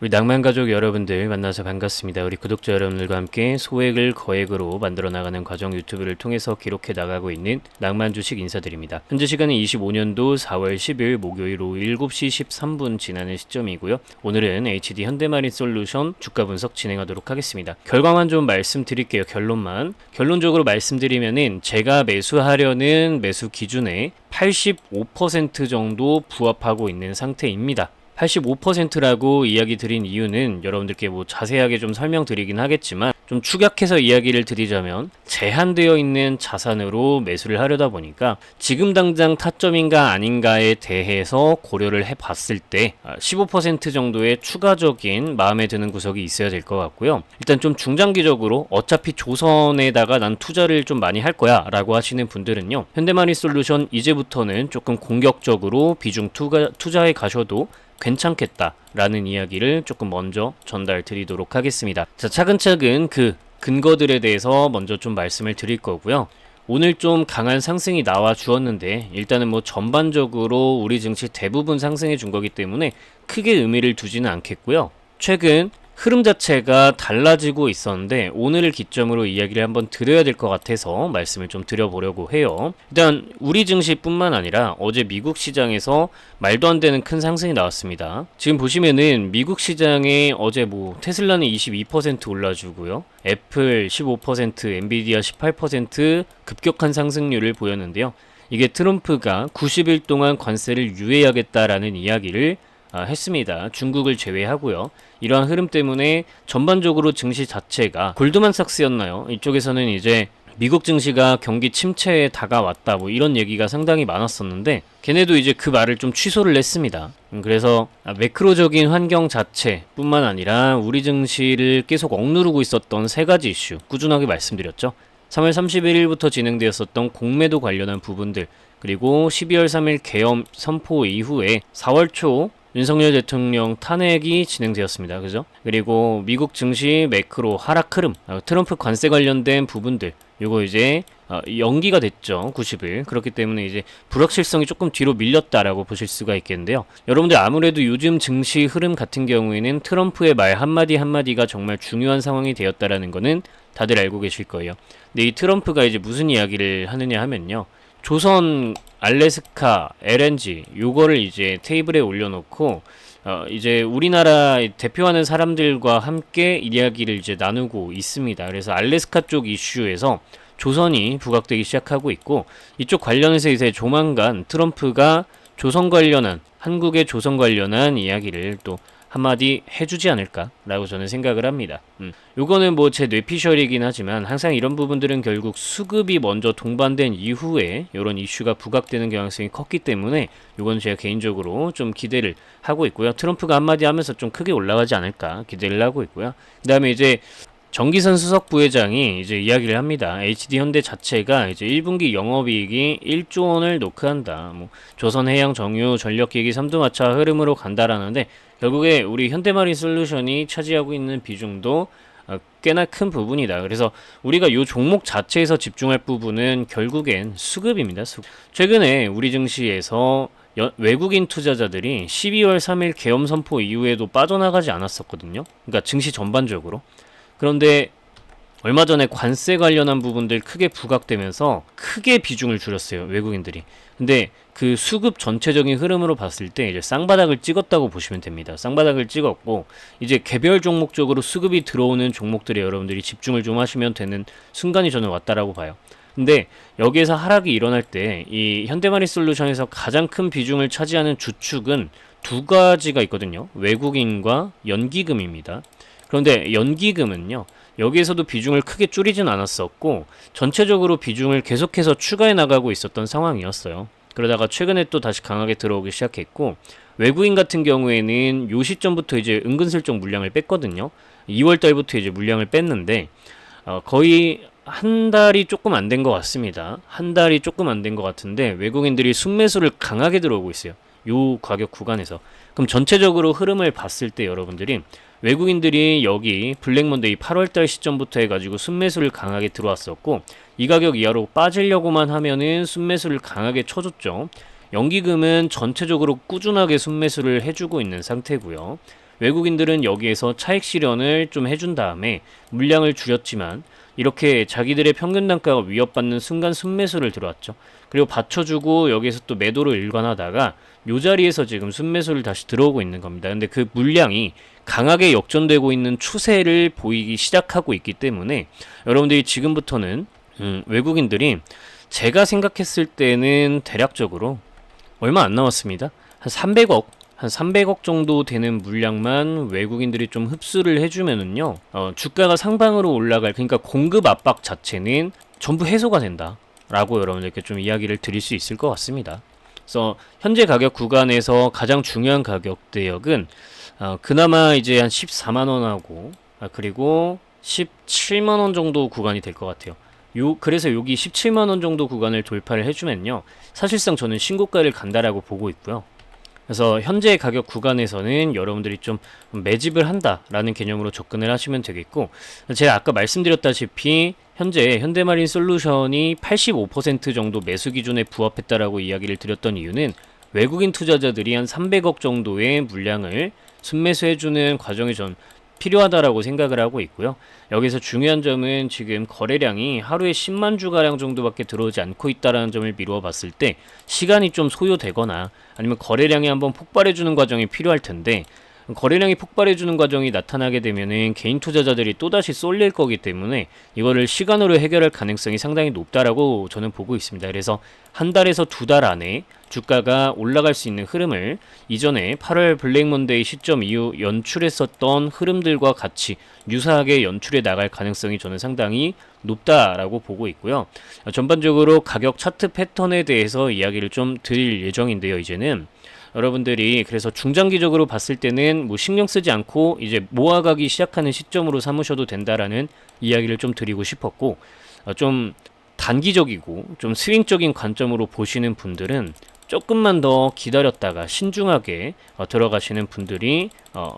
우리 낭만 가족 여러분들 만나서 반갑습니다. 우리 구독자 여러분들과 함께 소액을 거액으로 만들어 나가는 과정 유튜브를 통해서 기록해 나가고 있는 낭만 주식 인사드립니다. 현재 시간은 25년도 4월 10일 목요일 오후 7시 13분 지나는 시점이고요. 오늘은 HD 현대마린 솔루션 주가 분석 진행하도록 하겠습니다. 결과만 좀 말씀드릴게요. 결론만. 결론적으로 말씀드리면은 제가 매수하려는 매수 기준에 85% 정도 부합하고 있는 상태입니다. 85%라고 이야기 드린 이유는 여러분들께 뭐 자세하게 좀 설명드리긴 하겠지만 좀 축약해서 이야기를 드리자면 제한되어 있는 자산으로 매수를 하려다 보니까 지금 당장 타점인가 아닌가에 대해서 고려를 해 봤을 때 15% 정도의 추가적인 마음에 드는 구석이 있어야 될 것 같고요. 일단 좀 중장기적으로 어차피 조선에다가 난 투자를 좀 많이 할 거야 라고 하시는 분들은요. 현대마니 솔루션 이제부터는 조금 공격적으로 비중 투가, 투자해 가셔도 괜찮겠다라는 이야기를 조금 먼저 전달 드리도록 하겠습니다. 자, 차근차근 그 근거들에 대해서 먼저 좀 말씀을 드릴 거고요. 오늘 좀 강한 상승이 나와 주었는데 일단은 뭐 전반적으로 우리 증시 대부분 상승해 준 거기 때문에 크게 의미를 두지는 않겠고요. 최근 흐름 자체가 달라지고 있었는데 오늘을 기점으로 이야기를 한번 드려야 될 것 같아서 말씀을 좀 드려보려고 해요. 일단 우리 증시뿐만 아니라 어제 미국 시장에서 말도 안 되는 큰 상승이 나왔습니다. 지금 보시면은 미국 시장에 어제 뭐 테슬라는 22% 올라주고요. 애플 15%, 엔비디아 18% 급격한 상승률을 보였는데요. 이게 트럼프가 90일 동안 관세를 유예하겠다라는 이야기를 아, 했습니다. 중국을 제외하고요. 이러한 흐름 때문에 전반적으로 증시 자체가 골드만삭스였나요? 이쪽에서는 이제 미국 증시가 경기 침체에 다가왔다 뭐 이런 얘기가 상당히 많았었는데 걔네도 이제 그 말을 좀 취소를 했습니다. 음, 그래서 매크로적인 환경 자체뿐만 아니라 우리 증시를 계속 억누르고 있었던 세 가지 이슈 꾸준하게 말씀드렸죠. 3월 31일부터 진행되었었던 공매도 관련한 부분들 그리고 12월 3일 계엄 선포 이후에 4월 초 윤석열 대통령 탄핵이 진행되었습니다. 그죠? 그리고 미국 증시 매크로 하락 흐름, 어, 트럼프 관세 관련된 부분들, 요거 이제 어, 연기가 됐죠. 90일. 그렇기 때문에 이제 불확실성이 조금 뒤로 밀렸다라고 보실 수가 있겠는데요. 여러분들 아무래도 요즘 증시 흐름 같은 경우에는 트럼프의 말 한마디 한마디가 정말 중요한 상황이 되었다라는 거는 다들 알고 계실 거예요. 근데 이 트럼프가 이제 무슨 이야기를 하느냐 하면요. 조선 알래스카 LNG 요거를 이제 테이블에 올려놓고 어 이제 우리나라 대표하는 사람들과 함께 이야기를 이제 나누고 있습니다. 그래서 알래스카 쪽 이슈에서 조선이 부각되기 시작하고 있고 이쪽 관련해서 이제 조만간 트럼프가 조선 관련한 한국의 조선 관련한 이야기를 또 한마디 해주지 않을까라고 저는 생각을 합니다. 음. 요거는 뭐 제 뇌피셜이긴 하지만 항상 이런 부분들은 결국 수급이 먼저 동반된 이후에 이런 이슈가 부각되는 경향성이 컸기 때문에 요건 제가 개인적으로 좀 기대를 하고 있고요. 트럼프가 한마디 하면서 좀 크게 올라가지 않을까 기대를 하고 있고요. 그 다음에 이제 정기선 수석 부회장이 이제 이야기를 합니다. HD 현대 자체가 이제 1분기 영업이익이 1조 원을 노크한다. 뭐 조선해양 정유 전력 기기 삼두마차 흐름으로 간다라는데 결국에 우리 현대마린 솔루션이 차지하고 있는 비중도 어, 꽤나 큰 부분이다. 그래서 우리가 이 종목 자체에서 집중할 부분은 결국엔 수급입니다. 수급. 최근에 우리 증시에서 여, 외국인 투자자들이 12월 3일 계엄 선포 이후에도 빠져나가지 않았었거든요. 그러니까 증시 전반적으로. 그런데 얼마 전에 관세 관련한 부분들 크게 부각되면서 크게 비중을 줄였어요 외국인들이. 근데 그 수급 전체적인 흐름으로 봤을 때 이제 쌍바닥을 찍었다고 보시면 됩니다. 쌍바닥을 찍었고 이제 개별 종목적으로 수급이 들어오는 종목들에 여러분들이 집중을 좀 하시면 되는 순간이 저는 왔다라고 봐요. 근데 여기에서 하락이 일어날 때 이 현대마리 솔루션에서 가장 큰 비중을 차지하는 주축은 두 가지가 있거든요. 외국인과 연기금입니다. 그런데 연기금은요. 여기에서도 비중을 크게 줄이진 않았었고 전체적으로 비중을 계속해서 추가해 나가고 있었던 상황이었어요. 그러다가 최근에 또 다시 강하게 들어오기 시작했고 외국인 같은 경우에는 요 시점부터 이제 은근슬쩍 물량을 뺐거든요. 2월 달부터 이제 물량을 뺐는데 어, 거의 한 달이 조금 안 된 것 같습니다. 한 달이 조금 안 된 것 같은데 외국인들이 순매수를 강하게 들어오고 있어요. 요 가격 구간에서. 그럼 전체적으로 흐름을 봤을 때 여러분들이 외국인들이 여기 블랙먼데이 8월달 시점부터 해가지고 순매수를 강하게 들어왔었고 이 가격 이하로 빠지려고만 하면은 순매수를 강하게 쳐줬죠. 연기금은 전체적으로 꾸준하게 순매수를 해주고 있는 상태고요. 외국인들은 여기에서 차익 실현을 좀 해준 다음에 물량을 줄였지만 이렇게 자기들의 평균 단가가 위협받는 순간 순매수를 들어왔죠. 그리고 받쳐주고 여기에서 또 매도를 일관하다가 요 자리에서 지금 순매수를 다시 들어오고 있는 겁니다. 근데 그 물량이 강하게 역전되고 있는 추세를 보이기 시작하고 있기 때문에 여러분들이 지금부터는 음, 외국인들이 제가 생각했을 때는 대략적으로 얼마 안 남았습니다. 한 300억 한 300억 정도 되는 물량만 외국인들이 좀 흡수를 해주면은요, 어, 주가가 상방으로 올라갈, 그러니까 공급 압박 자체는 전부 해소가 된다. 라고 여러분들께 좀 이야기를 드릴 수 있을 것 같습니다. 그래서 현재 가격 구간에서 가장 중요한 가격 대역은 어, 그나마 이제 한 14만 원하고 아, 그리고 17만 원 정도 구간이 될 것 같아요. 요 그래서 여기 17만 원 정도 구간을 돌파를 해주면요, 사실상 저는 신고가를 간다라고 보고 있고요. 그래서 현재 가격 구간에서는 여러분들이 좀 매집을 한다라는 개념으로 접근을 하시면 되겠고 제가 아까 말씀드렸다시피 현재 현대마린 솔루션이 85% 정도 매수 기준에 부합했다라고 이야기를 드렸던 이유는 외국인 투자자들이 한 300억 정도의 물량을 순매수해주는 과정이 전 필요하다라고 생각을 하고 있고요. 여기서 중요한 점은 지금 거래량이 하루에 10만 주가량 정도밖에 들어오지 않고 있다라는 점을 미루어 봤을 때 시간이 좀 소요되거나 아니면 거래량이 한번 폭발해 주는 과정이 필요할 텐데 거래량이 폭발해주는 과정이 나타나게 되면은 개인 투자자들이 또다시 쏠릴 거기 때문에 이거를 시간으로 해결할 가능성이 상당히 높다라고 저는 보고 있습니다. 그래서 한 달에서 두 달 안에 주가가 올라갈 수 있는 흐름을 이전에 8월 블랙 먼데이 시점 이후 연출했었던 흐름들과 같이 유사하게 연출해 나갈 가능성이 저는 상당히 높다라고 보고 있고요. 전반적으로 가격 차트 패턴에 대해서 이야기를 좀 드릴 예정인데요. 이제는 여러분들이 그래서 중장기적으로 봤을 때는 뭐 신경 쓰지 않고 이제 모아가기 시작하는 시점으로 삼으셔도 된다라는 이야기를 좀 드리고 싶었고 어, 좀 단기적이고 좀 스윙적인 관점으로 보시는 분들은 조금만 더 기다렸다가 신중하게 어, 들어가시는 분들이 어,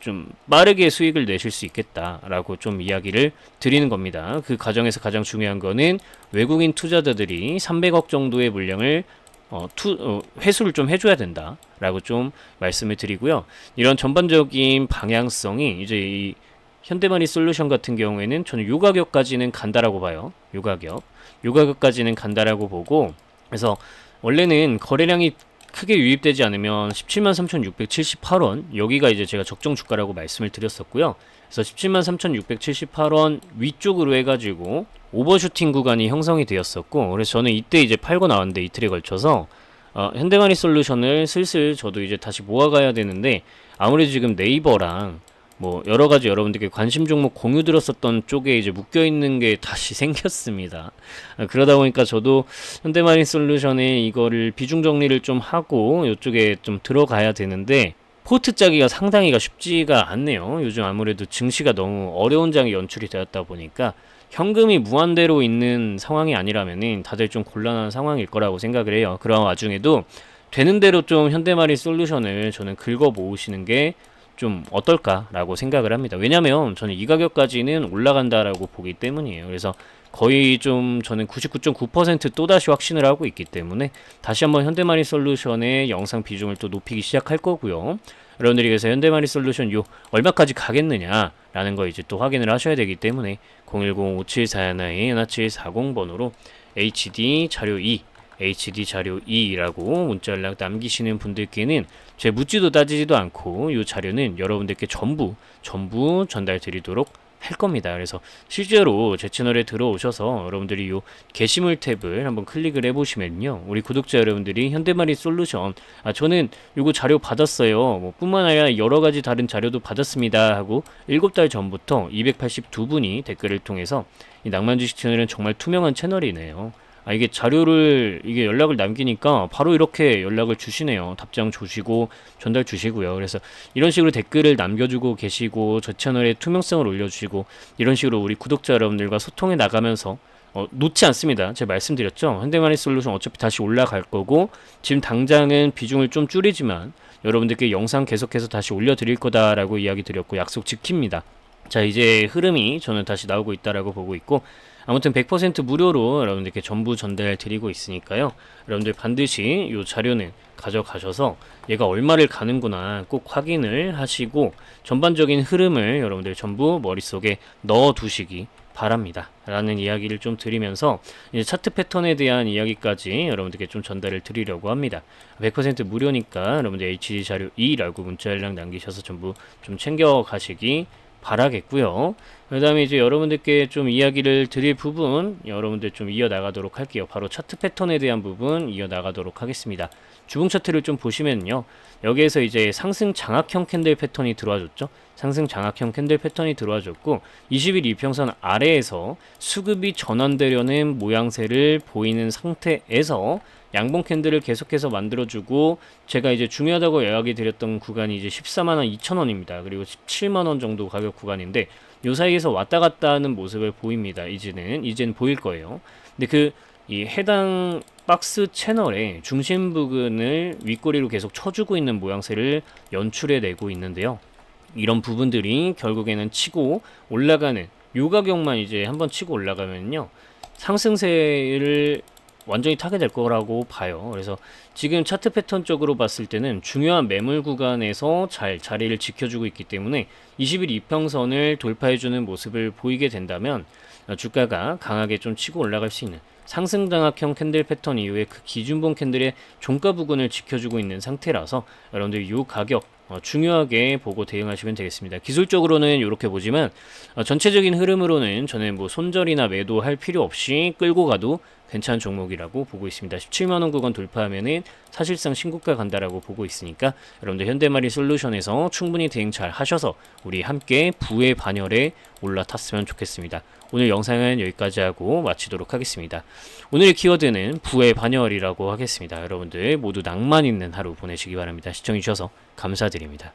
좀 빠르게 수익을 내실 수 있겠다라고 좀 이야기를 드리는 겁니다. 그 과정에서 가장 중요한 거는 외국인 투자자들이 300억 정도의 물량을 어, 투, 어, 회수를 좀 해줘야 된다라고 좀 말씀을 드리고요. 이런 전반적인 방향성이 이제 이 현대마니 솔루션 같은 경우에는 저는 요 가격까지는 간다라고 봐요. 요 가격, 요 가격까지는 간다라고 보고 그래서 원래는 거래량이 크게 유입되지 않으면 17만 3,678원 여기가 이제 제가 적정 주가라고 말씀을 드렸었고요. 그래서 17만 3,678원 위쪽으로 해가지고 오버슈팅 구간이 형성이 되었었고 그래서 저는 이때 이제 팔고 나왔는데 이틀에 걸쳐서 어, 현대마니 솔루션을 슬슬 저도 이제 다시 모아가야 되는데 아무래도 지금 네이버랑 뭐 여러 가지 여러분들께 관심 종목 공유 들었었던 쪽에 이제 묶여 있는 게 다시 생겼습니다. 아, 그러다 보니까 저도 현대마린 솔루션에 이거를 비중 정리를 좀 하고 이쪽에 좀 들어가야 되는데 포트 짜기가 상당히가 쉽지가 않네요. 요즘 아무래도 증시가 너무 어려운 장이 연출이 되었다 보니까 현금이 무한대로 있는 상황이 아니라면은 다들 좀 곤란한 상황일 거라고 생각을 해요. 그런 와중에도 되는 대로 좀 현대마린 솔루션을 저는 긁어 모으시는 게 좀 어떨까라고 생각을 합니다. 왜냐면 저는 이 가격까지는 올라간다라고 보기 때문이에요. 그래서 거의 좀 저는 99.9% 또다시 확신을 하고 있기 때문에 다시 한번 현대마린 솔루션의 영상 비중을 또 높이기 시작할 거고요. 여러분들이 그래서 현대마린 솔루션 요 얼마까지 가겠느냐라는 거 이제 또 확인을 하셔야 되기 때문에 010-5741-1740번으로 HD 자료 2 HD 자료 2라고 문자 연락 남기시는 분들께는 제 묻지도 따지지도 않고 이 자료는 여러분들께 전부 전부 전달 드리도록 할 겁니다. 그래서 실제로 제 채널에 들어오셔서 여러분들이 이 게시물 탭을 한번 클릭을 해보시면요. 우리 구독자 여러분들이 현대마리 솔루션, 아, 저는 이거 자료 받았어요. 뭐 뿐만 아니라 여러 가지 다른 자료도 받았습니다. 하고 7달 전부터 282분이 댓글을 통해서 이 낭만 주식 채널은 정말 투명한 채널이네요. 아, 이게 자료를, 이게 연락을 남기니까 바로 이렇게 연락을 주시네요. 답장 주시고, 전달 주시고요. 그래서 이런 식으로 댓글을 남겨주고 계시고, 저 채널에 투명성을 올려주시고, 이런 식으로 우리 구독자 여러분들과 소통해 나가면서, 어, 놓지 않습니다. 제가 말씀드렸죠. 현대마니 솔루션 어차피 다시 올라갈 거고, 지금 당장은 비중을 좀 줄이지만, 여러분들께 영상 계속해서 다시 올려드릴 거다라고 이야기 드렸고, 약속 지킵니다. 자, 이제 흐름이 저는 다시 나오고 있다라고 보고 있고, 아무튼 100% 무료로 여러분들께 전부 전달 드리고 있으니까요. 여러분들 반드시 이 자료는 가져가셔서 얘가 얼마를 가는구나 꼭 확인을 하시고 전반적인 흐름을 여러분들 전부 머릿속에 넣어 두시기 바랍니다. 라는 이야기를 좀 드리면서 이제 차트 패턴에 대한 이야기까지 여러분들께 좀 전달을 드리려고 합니다. 100% 무료니까 여러분들 HD 자료 2라고 문자 연락 남기셔서 전부 좀 챙겨 가시기 바라겠고요. 그 다음에 이제 여러분들께 좀 이야기를 드릴 부분 여러분들 좀 이어나가도록 할게요. 바로 차트 패턴에 대한 부분 이어나가도록 하겠습니다. 주봉 차트를 좀 보시면요. 여기에서 이제 상승 장악형 캔들 패턴이 들어와줬죠. 상승 장악형 캔들 패턴이 들어와줬고 20일 이평선 아래에서 수급이 전환되려는 모양새를 보이는 상태에서 양봉 캔들을 계속해서 만들어주고 제가 이제 중요하다고 이야기 드렸던 구간이 이제 14만 원 2천 원입니다. 그리고 17만 원 정도 가격 구간인데 요 사이에서 왔다 갔다 하는 모습을 보입니다. 이제는 이제는 보일 거예요. 근데 그 이 해당 박스 채널의 중심 부근을 윗꼬리로 계속 쳐주고 있는 모양새를 연출해 내고 있는데요. 이런 부분들이 결국에는 치고 올라가는 요 가격만 이제 한번 치고 올라가면요. 상승세를 완전히 타게 될 거라고 봐요. 그래서 지금 차트 패턴 쪽으로 봤을 때는 중요한 매물 구간에서 잘 자리를 지켜주고 있기 때문에 20일 이평선을 돌파해주는 모습을 보이게 된다면 주가가 강하게 좀 치고 올라갈 수 있는 상승 장악형 캔들 패턴 이후에 그 기준봉 캔들의 종가 부근을 지켜주고 있는 상태라서 여러분들 이 가격 어, 중요하게 보고 대응하시면 되겠습니다. 기술적으로는 이렇게 보지만 어, 전체적인 흐름으로는 저는 뭐 손절이나 매도할 필요 없이 끌고 가도 괜찮은 종목이라고 보고 있습니다. 17만 원 구간 돌파하면은 사실상 신고가 간다라고 보고 있으니까 여러분들 현대마리 솔루션에서 충분히 대응 잘 하셔서 우리 함께 부의 반열에 올라탔으면 좋겠습니다. 오늘 영상은 여기까지 하고 마치도록 하겠습니다. 오늘의 키워드는 부의 반열이라고 하겠습니다. 여러분들 모두 낭만 있는 하루 보내시기 바랍니다. 시청해 주셔서 감사드립니다.